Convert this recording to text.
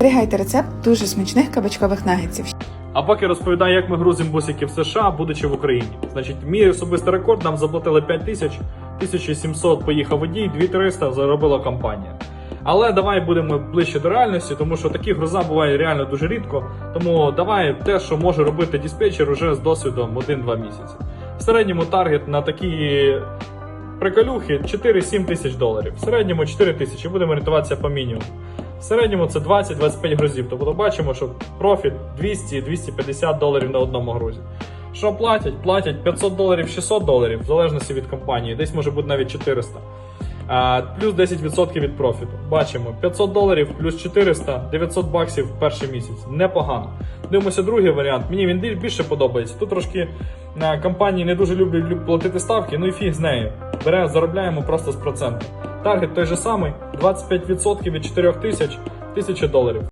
Зберігайте рецепт дуже смачних кабачкових нагетсів. А поки розповідаю, як ми грузимо бусики в США, будучи в Україні. Значить, мій особистий рекорд нам заплатили 5 тисяч, 1700 поїхав водій, 2300 заробила компанія. Але давай будемо ближче до реальності, тому що такі груза буває реально дуже рідко. Тому давай те, що може робити диспетчер уже з досвідом 1-2 місяці. В середньому таргет на такі приколюхи 4-7 тисяч доларів. В середньому 4 тисячі, будемо орієнтуватися по мінімуму. В середньому це 20-25 грузів. Тобто бачимо, що профіт 200-250 доларів на одному грузі. Що платять? Платять 500 доларів 600 доларів, в залежності від компанії, десь може бути навіть 400. А, плюс 10% від профіту. Бачимо 500 доларів плюс 400, 900 баксів в перший місяць. Непогано. Дивимося другий варіант. Мені він більше подобається. Тут трошки а, компанії не дуже люблять платити ставки, ну і фіг з нею. Бере, заробляємо просто з проценту. Таргет той же самий, 25% від 4000 1000 доларів.